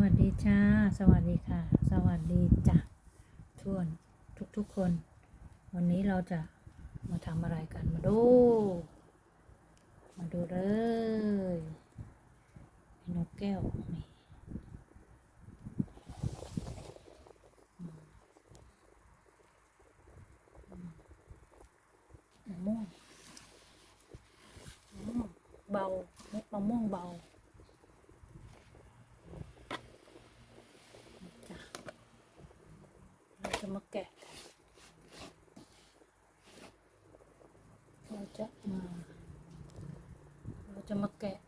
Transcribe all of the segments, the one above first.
วัสดีจ้า สวัสดีค่ะ สวัสดีจ้ะทวนทุกทุกๆคน วันนี้เราจะมาทำอะไรกันมาดู มาดูเลยนกแก้วนี่มะม่วงมะม่วงเบามะม่วงเบา จ้ะเราจะ มาแกะเราจะมาเราจะมาแกะ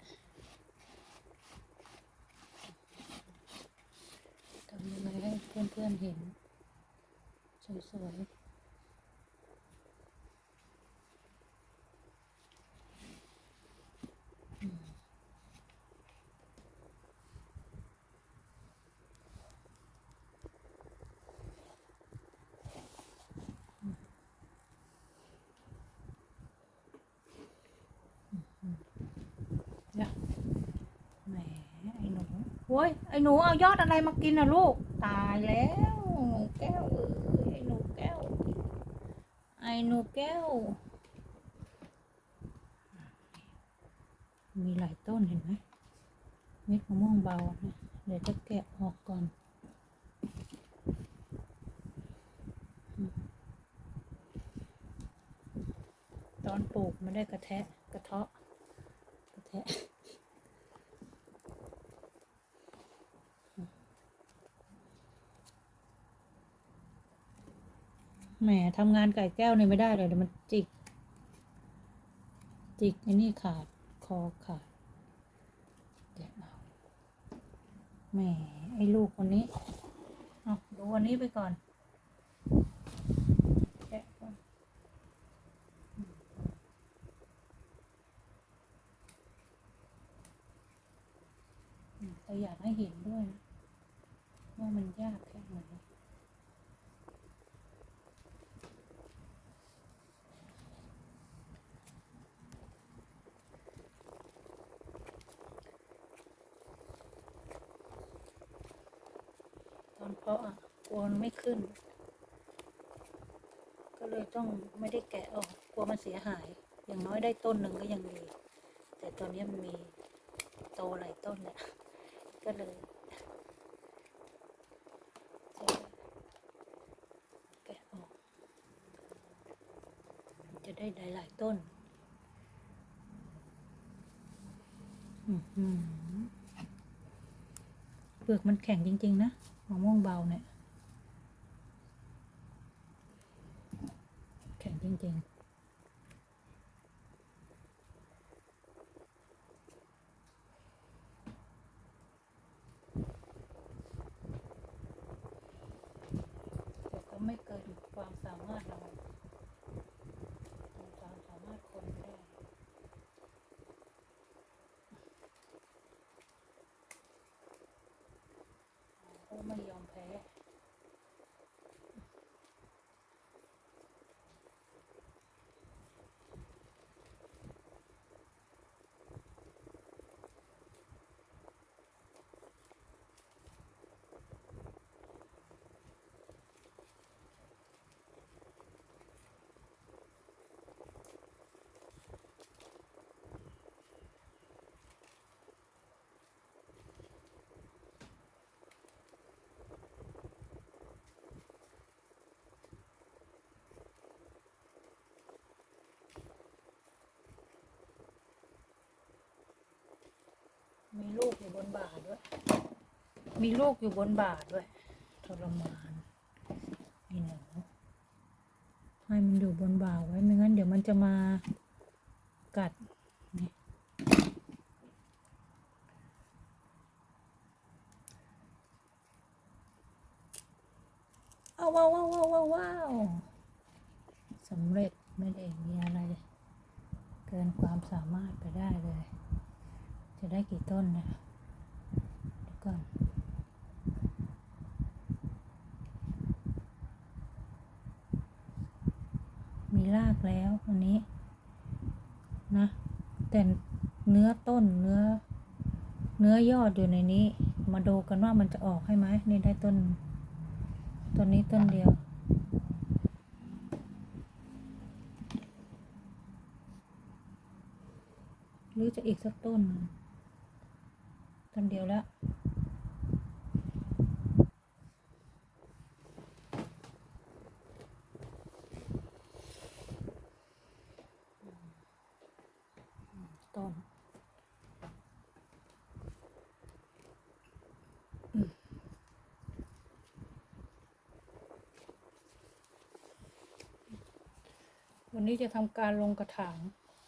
ทำยังไงให้เพื่อนๆเห็น สวยๆอืม เนี่ยแหมไอ้หนูโว้ยไอ้หนูเอายอดอะไรมากินน่ะลูก ตายแล้วหนูแก้วเอ้ยไอ้หนูแก้ว ไอ้หนูแก้ว มีหลายต้นเห็นไหมเม็ดมะม่วงเบาเดี๋ยวจะแกะออกก่อนตอนปลูกไม่ได้กระแทะกระเทาะกระแทะ แหมทำงานไก่แก้วเนี่ยไม่ได้เลยเดี๋ยวมันจิก จิกไอ้นี่ขาด คอขาดเดี๋ยวเอาแหมไอ้ลูกคนนี้ เอาดูวันนี้ไปก่อนแกะก่อนแต่อยากให้เห็นด้วยนะว่ามันยากแค่ไหนตอน เพาะอะกลัวมันไม่ขึ้น ก็เลยต้องไม่ได้แกะออกกลัวมันเสียหาย อย่างน้อยได้ต้นหนึ่งก็ยังดี แต่ตอนนี้มันมีโตหลายต้นแหละก็เลยแกะออก จะได้หลายๆต้น อื้อหือเปลือกมันแข็งจริง ๆ นะ มะม่วงเบาเนี่ย แข็งจริง ๆ แต่ก็ไม่เกินความสามารถเราความสามารถคนไม่ได้ โอ้ไลูกอยู่บนบ่าด้วย มีลูกอยู่บนบ่าด้วยทรมานไอ้หนูให้มันอยู่บนบ่าไว้ไม่งั้นเดี๋ยวมันจะมากัดนี่เอาว้าวว้าวว้าวว้าวว้าวสำเร็จไม่ได้มีอะไร เกินความสามารถไปได้เลย จะได้กี่ต้นนะเดี๋ยวก่อนมีรากแล้วอันนี้นะ แต่เนื้อต้นเนื้อ เนื้อยอดอยู่ในนี้ มาดูกันว่ามันจะออกให้ไหมนี่ได้ต้นต้นนี้ต้นเดียวหรือจะอีกสักต้น หนึ่งต้นเดียวแล้ว ต้นวันนี้จะทำการลงกระถาง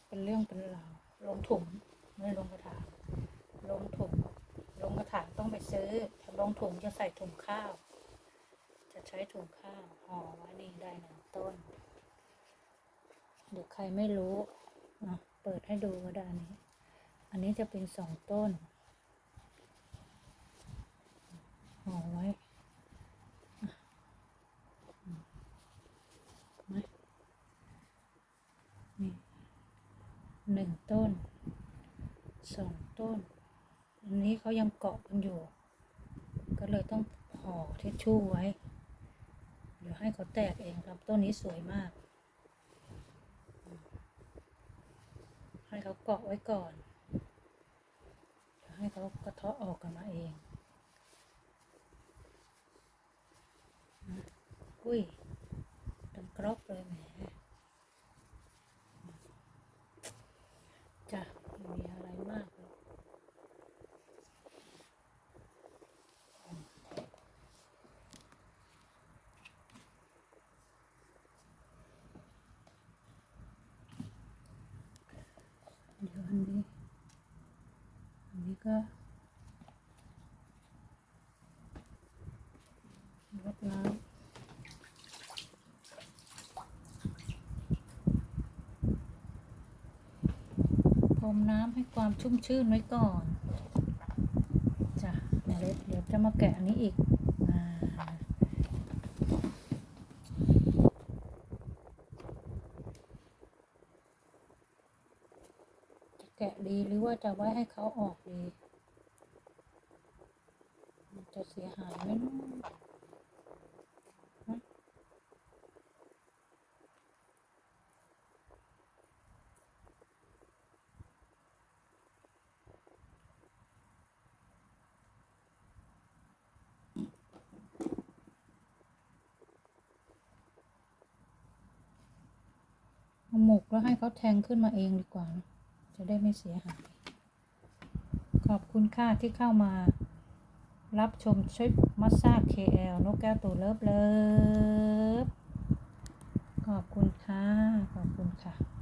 เป็นเรื่องเป็นราว ลงถุงไม่ลงกระถาง ลงถุง ลงกระถางต้องไปซื้อถ้าลงถุงจะใส่ถุงข้าว จะใช้ถุงข้าวห่อไว้นี่ได้หนึ่งต้น เดี๋ยวใครไม่รู้นะเปิดให้ดูก็ได้อันนี้ อันนี้จะเป็นสองต้นห่อไว้ไมนี่หนึ่งต้นสองต้น อันนี้เขายังเกาะกันอยู่ ก็เลยต้องห่อเทชชู่ไว้ เดี๋ยวให้เขาแตกเองครับต้นนี้สวยมาก ให้เขาเกาะไว้ก่อนเดี๋ยวให้เขากระเทาะออกกันมาเองอุ้ยดังกรอบเลยแหมจ้ะไม่มีอะไรมากหรอกเดี๋ยว อันนี้ อันนี้ก็รดน้ำพรมน้ำให้ความชุ่มชื่นไว้ก่อน จ้ะเดี๋ยวเดี๋ยวจะมาแกะอันนี้อีก อ่า แกะดีหรือว่าจะไว้ให้เขาออกดีมันจะเสียหายไหมหมกแล้วให้เขาแทงขึ้นมาเองดีกว่านะ จะได้ไม่เสียหาย ขอบคุณค่าที่เข้ามา รับชมชิปมัสซา KL นกแก้วตัวเลิฟเลิฟขอบคุณค่ะ ขอบคุณค่ะ